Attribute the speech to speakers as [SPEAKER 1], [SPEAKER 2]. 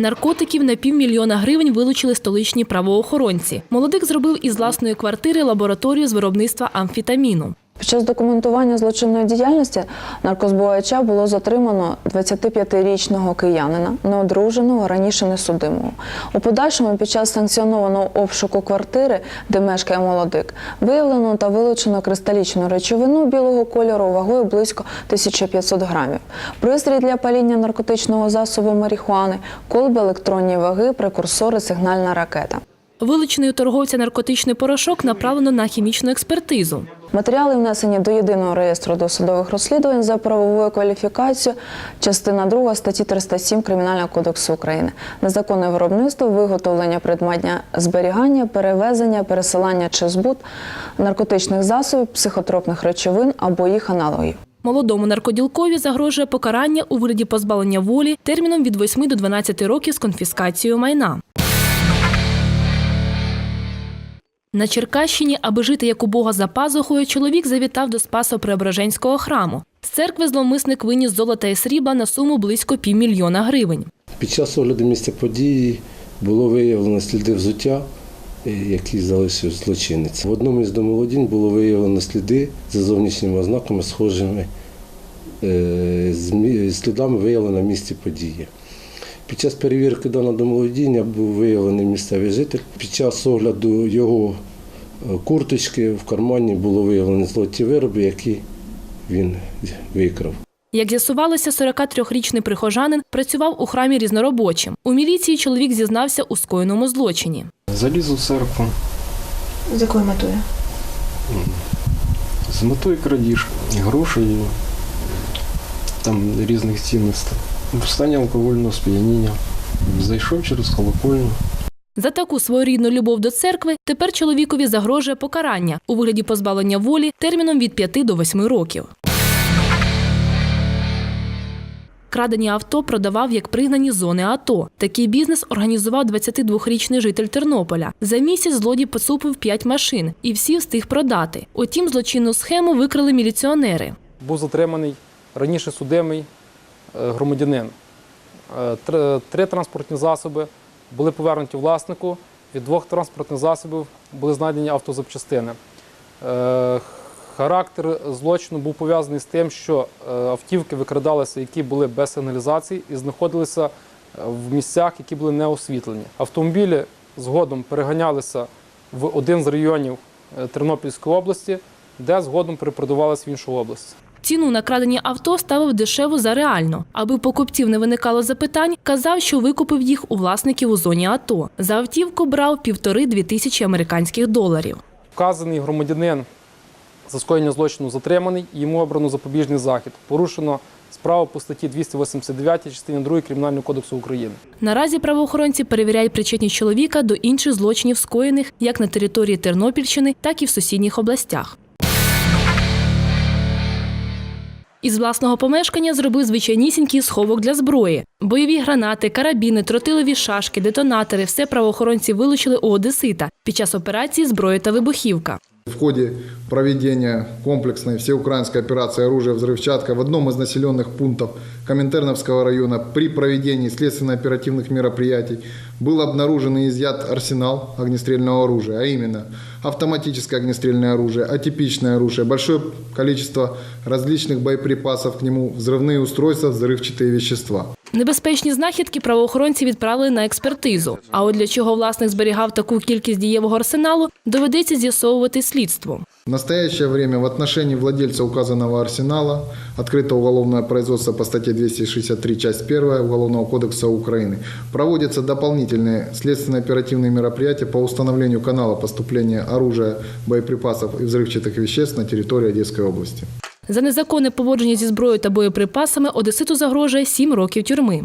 [SPEAKER 1] Наркотиків на півмільйона гривень вилучили столичні правоохоронці. Молодик зробив із власної квартири лабораторію з виробництва амфітаміну.
[SPEAKER 2] Під час документування злочинної діяльності наркозбувача було затримано 25-річного киянина, неодруженого, раніше не судимого. У подальшому під час санкціонованого обшуку квартири, де мешкає молодик, виявлено та вилучено кристалічну речовину білого кольору вагою близько 1500 грамів. Пристрій для паління наркотичного засобу марихуани, колби електронні ваги, прекурсори, сигнальна ракета.
[SPEAKER 1] Вилучений у торговця наркотичний порошок направлено на хімічну експертизу.
[SPEAKER 2] Матеріали внесені до єдиного реєстру досудових розслідувань за правовою кваліфікацією, частина 2 статті 307 Кримінального кодексу України. Незаконне виробництво, виготовлення предметня зберігання, перевезення, пересилання чи збут наркотичних засобів, психотропних речовин або їх аналогів.
[SPEAKER 1] Молодому наркоділкові загрожує покарання у вигляді позбавлення волі терміном від 8 до 12 років з конфіскацією майна. На Черкащині, аби жити як у Бога за пазухою, чоловік завітав до Спасо-Преображенського храму. З церкви зловмисник виніс золота і срібла на суму близько півмільйона гривень.
[SPEAKER 3] Під час огляду місця події було виявлено сліди взуття, е, які залишив злочинець. В одному із домолодінь було виявлено сліди за зовнішніми ознаками, схожими е, слідами виявлено на місці події. Під час перевірки даного домолодіння був виявлений місцевий житель. Під час огляду його е, курточки в кармані було виявлено золоті вироби, які він викрав.
[SPEAKER 1] Як з'ясувалося, 43-річний прихожанин працював у храмі різноробочим. У міліції чоловік зізнався у скоєному злочині.
[SPEAKER 4] Заліз у церкву
[SPEAKER 5] З якою метою?
[SPEAKER 4] з метою крадіжки, грошей, там різних цінностей. В стані алкогольного сп'яніння. Зайшов через колокольню.
[SPEAKER 1] За таку своєрідну любов до церкви тепер чоловікові загрожує покарання у вигляді позбавлення волі терміном від 5 до 8 років. Крадені авто продавав як пригнані зони АТО. Такий бізнес організував 22-річний житель Тернополя. За місяць злодій поцупив 5 машин і всі встиг продати. Утім, злочинну схему викрили міліціонери.
[SPEAKER 6] був затриманий раніше судимий громадянин. Е, Три транспортні засоби були повернуті власнику. Від двох транспортних засобів були знайдені автозапчастини. Е, Характер злочину був пов'язаний з тим, що е, автівки викрадалися, які були без сигналізації, і знаходилися е, в місцях, які були не освітлені. Автомобілі згодом переганялися в один з районів е, Тернопільської області, де згодом перепродавалися в іншу область.
[SPEAKER 1] Ціну на крадені авто ставив дешево за реальну. Аби покупців не виникало запитань, казав, що викупив їх у власників у зоні АТО. За автівку брав півтори-дві тисячі американських доларів.
[SPEAKER 6] Вказаний громадянин за скоєння злочину затриманий, йому обрано запобіжний захід. Порушено справу по статті 289 частині 2 Кримінального кодексу України.
[SPEAKER 1] Наразі правоохоронці перевіряють причетність чоловіка до інших злочинів, скоєних як на території Тернопільщини, так і в сусідніх областях. Із власного помешкання зробив звичайнісінький сховок для зброї. Бойові гранати, карабіни, тротилові шашки, детонатори все правоохоронці вилучили у Одесита під час операції зброї та вибухівка.
[SPEAKER 7] В ходе проведения комплексной всеукраинской операции «Оружие взрывчатка» в одном из населенных пунктов Коминтерновского района при проведении следственно-оперативных мероприятий был обнаружен и изъят арсенал огнестрельного оружия, а именно автоматическое огнестрельное оружие, атипичное оружие, большое количество различных боеприпасов к нему, взрывные устройства, взрывчатые вещества.
[SPEAKER 1] Небезпечні знахідки правоохоронці відправили на експертизу. А от для чого власник зберігав таку кількість дієвого арсеналу, доведеться з'ясовувати слідству.
[SPEAKER 7] В настоящее время в отношении владельца указанного арсенала открыто уголовное производство по статье 263, часть 1 Уголовного кодекса Украины. Проводятся дополнительные следственно-оперативные мероприятия по установлению канала поступления оружия, боеприпасов и взрывчатых веществ на территории Одесской области.
[SPEAKER 1] За незаконне поводження зі зброєю та боєприпасами Одеситу загрожує 7 років тюрми.